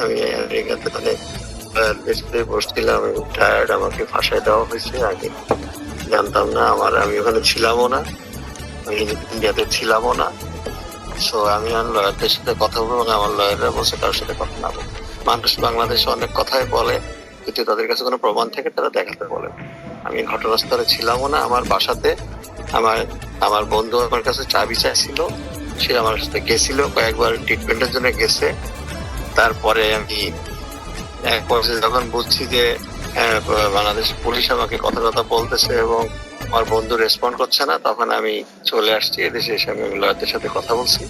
আমি আমেরিকাতে অনেক দেশে বসছিলাম টায়ার্ড আমাকে ফাঁসায় দেওয়া হয়েছে। আগে জানতাম না আমার, আমি ওখানে ছিলামও না। আমি ইন্ডিয়াতে ছিলামও না। সো আমি আমার লয়ারদের সাথে কথা বলব এবং আমার লয়াররা বলছে কারোর সাথে কথা না বলব। মানুষ বাংলাদেশে অনেক কথাই বলে কিন্তু তাদের কাছে কোনো প্রমাণ থেকে তারা দেখাতে বলে। আমি ঘটনাস্থলে ছিলামও না, আমার বাসাতে আমার আমার বন্ধু আমার কাছে চাবি চাইছিল, সে আমার সাথে গেছিল, কয়েকবার ট্রিটমেন্টের জন্য গেছে। তারপরে আমি এক পর্যায়ে যখন বুঝছি যে আহ, বাংলাদেশ পুলিশ আমাকে কথা কথা বলতেছে এবং আমার বন্ধু রেসপন্ড করছে না তখন আমি চলে আসছি এদেশে এসে আমি লয়ারদের সাথে কথা বলছি।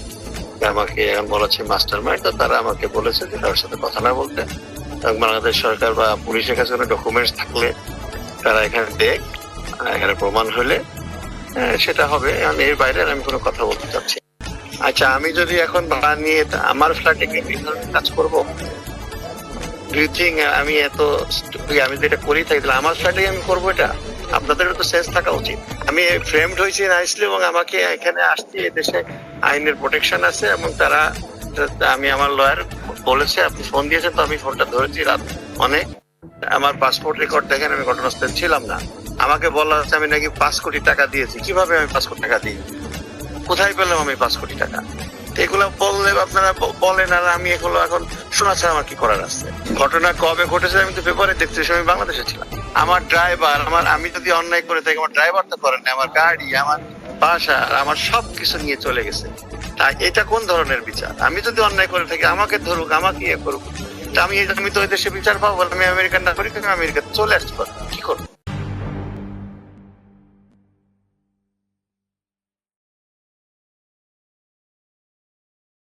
আমাকে এখন বলা হচ্ছে মাস্টার মাইন্ড তারা আমাকে বলেছে যে কারোর সাথে কথা না বলতে। এবং বাংলাদেশ সরকার বা পুলিশের কাছে কোনো ডকুমেন্টস থাকলে তারা এখানে দেখ এখানে প্রমাণ হলে আহ, সেটা হবে। এর বাইরে আমি কোনো কথা বলতে চাচ্ছি। আচ্ছা আমি যদি এখন ভাড়া নিয়ে আমার ফ্ল্যাটে কি কাজ করব? ডু আমি এত আমি যেটা করি থাকি তাহলে আমার ফ্ল্যাটে আমি করব এটা? আপনাদেরও তো সেন্স থাকা উচিত। আমি ফ্রেমড হয়েছি নাইসলি এবং আমাকে এখানে আসছি দেশে আইনের প্রোটেকশন আছে এবং তারা আমি আমার লয়ার বলেছে, আপনি ফোন দিয়েছেন, তো আমি ফোনটা ধরেছি রাত অনেক। আমার পাসপোর্ট রেকর্ড দেখেন, আমি ঘটনাস্থলে ছিলাম না। আমাকে বলা হচ্ছে আমি নাকি পাঁচ কোটি টাকা দিয়েছি। কীভাবে আমি পাঁচ কোটি টাকা দিই? কোথায় পেলাম আমি পাঁচ কোটি টাকা? এগুলো বললে আপনারা বলেন আর আমি এগুলো এখন শোনা ছাড়া আমার কি করার আছে? ঘটনা কবে ঘটেছে আমি তো পেপারে দেখতে আমি বাংলাদেশে ছিলাম। আমার ড্রাইভার আমার আমি যদি অন্যায় করে থাকি, আমার ড্রাইভার তো করেন আমার গাড়ি, আমার বাসা আমার সব কিছু নিয়ে চলে গেছে। তাই এটা কোন ধরনের বিচার? আমি যদি অন্যায় করে থাকি, আমাকে ধরুক, আমাকে ইয়ে করুক আমি আমি তো ওই দেশে বিচার পাবো আমি আমেরিকান নাগরিক, আমি আমেরিকাতে চলে আসতে পারব। কি করব?